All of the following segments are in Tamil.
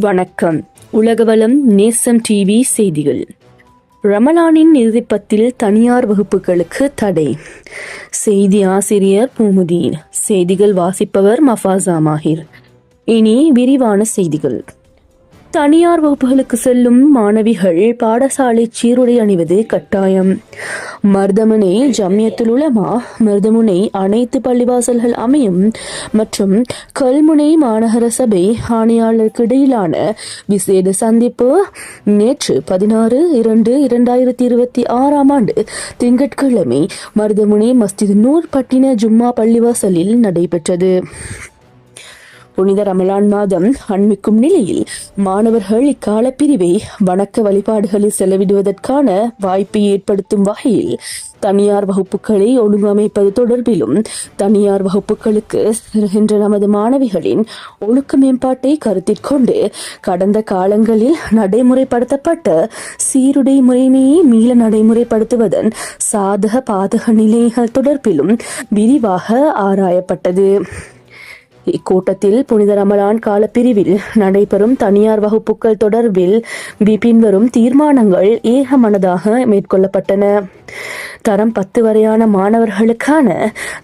வணக்கம். உலகவலம் நேசம் டிவி செய்திகள். ரமலானின் இறுதிப்பத்தில் தனியார் வகுப்புகளுக்கு தடை. செய்தி ஆசிரியர் பூமுதீன். செய்திகள் வாசிப்பவர் மஃபாசா மாஹிர். இனி விரிவான செய்திகள். தனியார் வகுப்புகளுக்கு செல்லும் மாணவிகள் பாடசாலை சீருடை அணிவது கட்டாயம். மர்தமுனை ஜம்யத்துல் உலமா மருதமுனை அனைத்து பள்ளிவாசல்கள் அமையும் மற்றும் கல்முனை மாநகர சபை ஆணையாளருக்கு இடையிலான விசேட சந்திப்பு நேற்று பதினாறு இரண்டு இரண்டாயிரத்தி இருபத்தி ஆறாம் ஆண்டு திங்கட்கிழமை மருதமுனை மஸ்ஜித் நூர் பட்டின ஜும்மா பள்ளிவாசலில் நடைபெற்றது. புனித ரமலான் மாதம் அண்மிக்கும் நிலையில் மாணவர்கள் இக்கால பிரிவை வணக்க வழிபாடுகளில் செலவிடுவதற்கான வாய்ப்பை ஏற்படுத்தும் வகையில் தனியார் வகுப்புகளை ஒழுங்கமைப்பது தொடர்பிலும் தனியார் வகுப்புகளுக்கு செல்கின்ற நமது மாணவிகளின் ஒழுக்க மேம்பாட்டை கருத்தில் கொண்டு கடந்த காலங்களில் நடைமுறைப்படுத்தப்பட்ட சீருடை முறைமையை மீள நடைமுறைப்படுத்துவதன் சாதக பாதக நிலைகள் தொடர்பிலும் விரிவாக ஆராயப்பட்டது. இக்கூட்டத்தில் புனித ரமலான் காலப்பிரிவில் நடைபெறும் தனியார் வகுப்புகள் தொடர்பில் பின்வரும் தீர்மானங்கள் ஏகமனதாக மேற்கொள்ளப்பட்டன. தரம் பத்து வரையான மாணவர்களுக்கான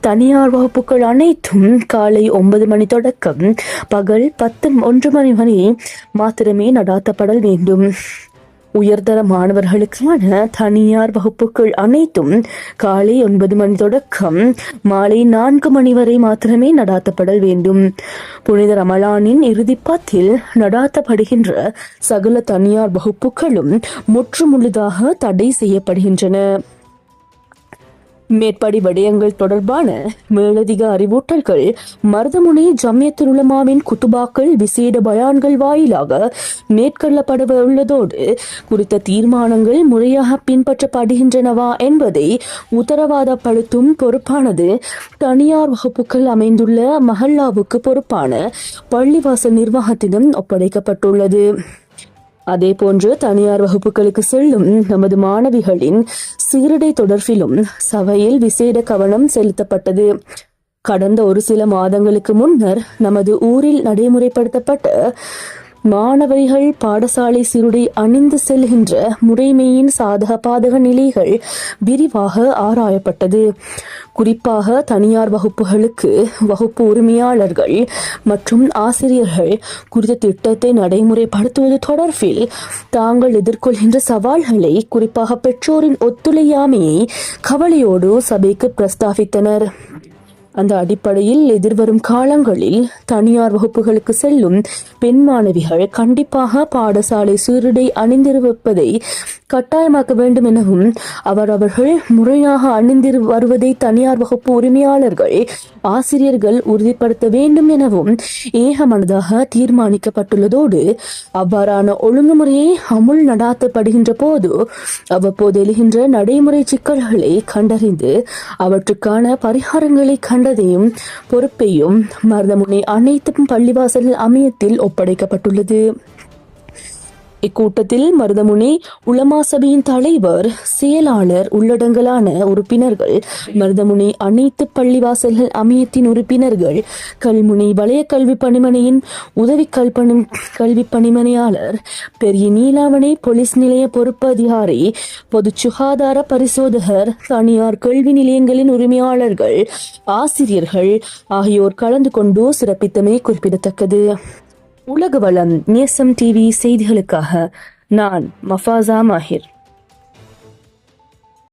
தனியார் வகுப்புகள் அனைத்தும் காலை ஒன்பது மணி தொடக்கம் பகல் பத்து ஒன்று மணி வரை மாத்திரமே நடாத்தப்படல் வேண்டும். உயர்தர மாணவர்களுக்கான தனியார் வகுப்புகள் அனைத்தும் காலை ஒன்பது மணி தொடக்கம் மாலை நான்கு மணி வரை மாத்திரமே நடாத்தப்பட வேண்டும். புனித ரமலானின் இறுதிப்பாத்தில் நடாத்தப்படுகின்ற சகல தனியார் வகுப்புகளும் முற்றுமுழுதாக தடை செய்யப்படுகின்றன. மேற்படி விடயங்கள் தொடர்பான மேலதிக அறிவூட்டல்கள் மருதமுனை ஜம்யத்துல் உலமாவின் குத்துபாக்கள் விசேட பயான்கள் வாயிலாக மேற்கொள்ளப்பட உள்ளதோடு குறித்த தீர்மானங்கள் முறையாக பின்பற்றப்படுகின்றனவா என்பதை உத்தரவாதப்படுத்தும் பொறுப்பானது தனியார் வகுப்புகள் அமைந்துள்ள மஹல்லாவுக்கு பொறுப்பான பள்ளிவாசல் நிர்வாகத்திடம் ஒப்படைக்கப்பட்டுள்ளது. அதே போன்று தனியார் வகுப்புகளுக்கு செல்லும் நமது மாணவிகளின் சீருடை தொடர்பிலும் சபையில் விசேட கவனம் செலுத்தப்பட்டது. கடந்த ஒரு சில மாதங்களுக்கு முன்னர் நமது ஊரில் நடைமுறைப்படுத்தப்பட்ட மாணவர்கள் பாடசாலை சீருடை அணிந்து செல்கின்ற முறைமையின் சாதக பாதக நிலைகள் விரிவாக ஆராயப்பட்டது. குறிப்பாக தனியார் வகுப்புகளுக்கு வகுப்பு உரிமையாளர்கள் மற்றும் ஆசிரியர்கள் குறித்த திட்டத்தை நடைமுறைப்படுத்துவது தொடர்பில் தாங்கள் எதிர்கொள்கின்ற சவால்களை குறிப்பாக பெற்றோரின் ஒத்துழையாமையை கவலையோடு சபைக்கு பிரஸ்தாபித்தனர். அந்த அடிப்படையில் எதிர்வரும் காலங்களில் தனியார் வகுப்புகளுக்கு செல்லும் பெண் மாணவிகள் கண்டிப்பாக பாடசாலை சீருடை அணிந்திருப்பதை கட்டாயமாக்க வேண்டும் எனவும் அவர் அவர்கள் முறையாக அணிந்திரு வருவதை தனியார் வகுப்பு உரிமையாளர்கள் ஆசிரியர்கள் உறுதிப்படுத்த வேண்டும் எனவும் ஏகமனதாக தீர்மானிக்கப்பட்டுள்ளதோடு அவ்வாறான ஒழுங்குமுறையை அமுல் நடாத்தப்படுகின்ற போது அவ்வப்போது எழுகின்ற நடைமுறை சிக்கல்களை கண்டறிந்து அவற்றுக்கான பரிகாரங்களை கண்டதையும் பொறுப்பையும் மருதமுனை அனைத்தும் பள்ளிவாசல் அமையத்தில் ஒப்படைக்கப்பட்டுள்ளது. இக்கூட்டத்தில் மருதமுனி உலமா சபையின் தலைவர் செயலாளர் உள்ளடங்கலான உறுப்பினர்கள் மருதமுனி அனைத்து பள்ளிவாசல்கள் அமையத்தின் உறுப்பினர்கள் கல்முனை வலய கல்வி பணிமனையின் உதவி கல்பணி கல்வி பணிமனையாளர் பெரிய நீலாவணை போலீஸ் நிலைய பொறுப்பு அதிகாரி பொது சுகாதார பரிசோதகர் தனியார் கல்வி நிலையங்களின் உரிமையாளர்கள் ஆசிரியர்கள் ஆகியோர் கலந்து கொண்டு சிறப்பித்தமை குறிப்பிடத்தக்கது. உலக வளம் நேசம் டிவி செய்திகளுக்காக நான் மஃபாசா மாஹிர்.